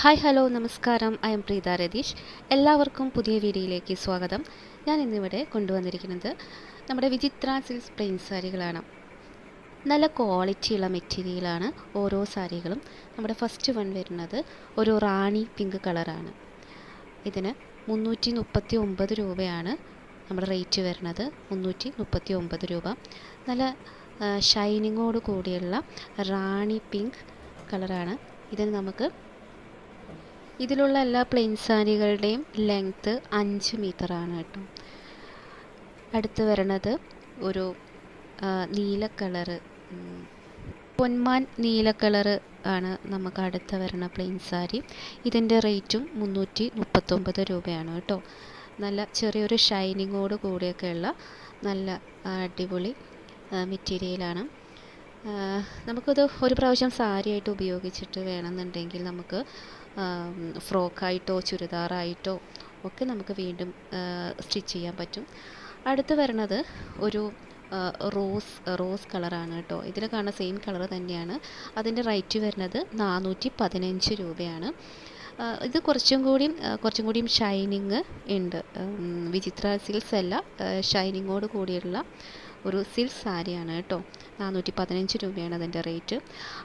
Hi hello നമസ്കാരം. I am Preetha Ratheesh. എല്ലാവർക്കും പുതിയ വീഡിയോയിലേക്ക് സ്വാഗതം. ഞാൻ ഇന്നിവിടെ കൊണ്ടുവന്നിരിക്കുന്നത് നമ്മുടെ വിചിത്ര സിൽസ് പ്ലെയിൻ സാരികളാണ്. നല്ല ക്വാളിറ്റിയുള്ള മെറ്റീരിയലാണ് ഓരോ സാരികളും. നമ്മുടെ ഫസ്റ്റ് വൺ വരുന്നത് ഒരു റാണി പിങ്ക് കളറാണ്. ഇതിന് മുന്നൂറ്റി മുപ്പത്തി ഒമ്പത് രൂപയാണ് നമ്മുടെ റേറ്റ് വരുന്നത്. മുന്നൂറ്റി മുപ്പത്തി ഒമ്പത് രൂപ നല്ല ഷൈനിങ്ങോട് കൂടിയുള്ള റാണി പിങ്ക് കളറാണ്. ഇതിന് നമുക്ക് ഇതിലുള്ള എല്ലാ പ്ലെയിൻ സാരികളുടെയും ലെങ്ത്ത് അഞ്ച് ആണ് കേട്ടോ. അടുത്ത് വരണത് ഒരു നീല കളറ് പൊന്മാൻ നീല കളറ് ആണ് നമുക്ക് അടുത്ത് വരണ പ്ലെയിൻ സാരി. ഇതിന്റെ റേറ്റും മുന്നൂറ്റി മുപ്പത്തൊമ്പത് രൂപയാണ് കേട്ടോ. നല്ല ചെറിയൊരു ഷൈനിങ്ങോട് കൂടിയൊക്കെയുള്ള നല്ല അടിപൊളി മെറ്റീരിയലാണ് നമുക്കത് ഒരു പ്രാവശ്യം സാരിയായിട്ട് ഉപയോഗിച്ചിട്ട് വേണമെന്നുണ്ടെങ്കിൽ നമുക്ക് ഫ്രോക്കായിട്ടോ ചുരിദാറായിട്ടോ ഒക്കെ നമുക്ക് വീണ്ടും സ്റ്റിച്ച് ചെയ്യാൻ പറ്റും. അടുത്ത് വരണത് ഒരു റോസ് റോസ് കളറാണ് കേട്ടോ. ഇതിൽ കാണുന്ന സെയിം കളർ തന്നെയാണ്. അതിന്റെ റേറ്റ് വരുന്നത് നാനൂറ്റി പതിനഞ്ച് രൂപയാണ് ഇത് കുറച്ചും കൂടിയും കുറച്ചും കൂടിയും ഷൈനിങ് ഉണ്ട്. വിചിത്ര സിൽസ് അല്ല ഷൈനിങ്ങോട് കൂടിയുള്ള ഒരു സിൽക്ക് സാരിയാണ് കേട്ടോ. നാനൂറ്റി പതിനഞ്ച് രൂപയാണ് അതിന്റെ റേറ്റ്.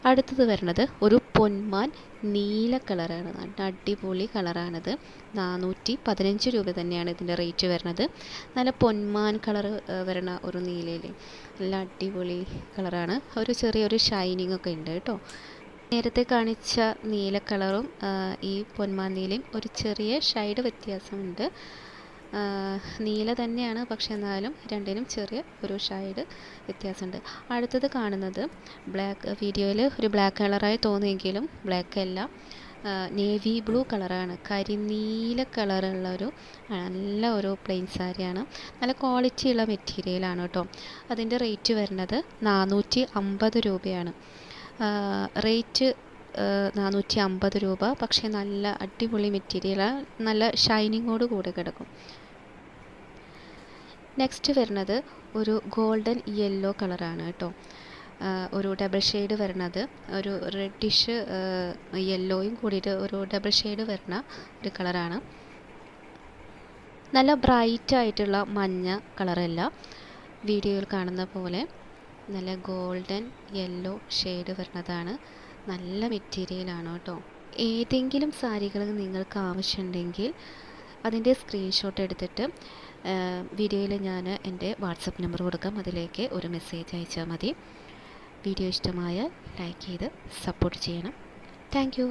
അടുത്തത് വരുന്നത് ഒരു പൊന്മാൻ നീല കളറാണ്. നല്ല അടിപൊളി കളറാണിത്. നാനൂറ്റി പതിനഞ്ച് രൂപ തന്നെയാണ് ഇതിന്റെ റേറ്റ് വരുന്നത് നല്ല പൊന്മാൻ കളർ വരുന്ന ഒരു നീലയിലെ. നല്ല അടിപൊളി കളറാണ്. ഒരു ചെറിയൊരു ഷൈനിങ് ഒക്കെ ഉണ്ട് കേട്ടോ. നേരത്തെ കാണിച്ച നീല കളറും ഈ പൊന്മാൻ നീലയും ഒരു ചെറിയ ഷൈഡ് വ്യത്യാസമുണ്ട്. നീല തന്നെയാണ് പക്ഷെ എന്നാലും രണ്ടിനും ചെറിയ ഒരു ഷൈഡ് വ്യത്യാസമുണ്ട്. അടുത്തത് കാണുന്നത് ബ്ലാക്ക് വീഡിയോയിൽ ഒരു ബ്ലാക്ക് കളറായി തോന്നിയെങ്കിലും ബ്ലാക്ക് അല്ല നേവി ബ്ലൂ കളറാണ്. കരിനീല കളറുള്ള ഒരു നല്ല ഒരു പ്ലെയിൻ സാരിയാണ്. നല്ല ക്വാളിറ്റിയുള്ള മെറ്റീരിയലാണ് കേട്ടോ. അതിന്റെ റേറ്റ് വരുന്നത് നാനൂറ്റി അമ്പത് രൂപയാണ്. റേറ്റ് നാനൂറ്റി അമ്പത് രൂപ. പക്ഷേ നല്ല അടിപൊളി മെറ്റീരിയലാണ് നല്ല ഷൈനിങ്ങോട് കൂടെ കിടക്കും. നെക്സ്റ്റ് വരുന്നത് ഒരു ഗോൾഡൻ യെല്ലോ കളറാണ് കേട്ടോ. ഒരു ഡബിൾ ഷെയ്ഡ് വരുന്നത്. ഒരു റെഡിഷ് യെല്ലോയും കൂടിയിട്ട് ഒരു ഡബിൾ ഷെയ്ഡ് വരുന്ന ഒരു കളറാണ് നല്ല ബ്രൈറ്റ് ആയിട്ടുള്ള മഞ്ഞ കളറല്ല വീഡിയോയിൽ കാണുന്ന പോലെ നല്ല ഗോൾഡൻ യെല്ലോ ഷെയ്ഡ് വരുന്നതാണ്. നല്ല മെറ്റീരിയലാണ് കേട്ടോ. ഏതെങ്കിലും സാരികൾ നിങ്ങൾക്ക് ആവശ്യമുണ്ടെങ്കിൽ അതിന്റെ സ്ക്രീൻഷോട്ട് എടുത്തിട്ട് വീഡിയോയിൽ ഞാൻ എന്റെ വാട്സപ്പ് നമ്പർ കൊടുക്കാം. അതിലേക്ക് ഒരു മെസ്സേജ് അയച്ചാൽ മതി. വീഡിയോ ഇഷ്ടമായ ലൈക്ക് ചെയ്ത് സപ്പോർട്ട് ചെയ്യണം. താങ്ക്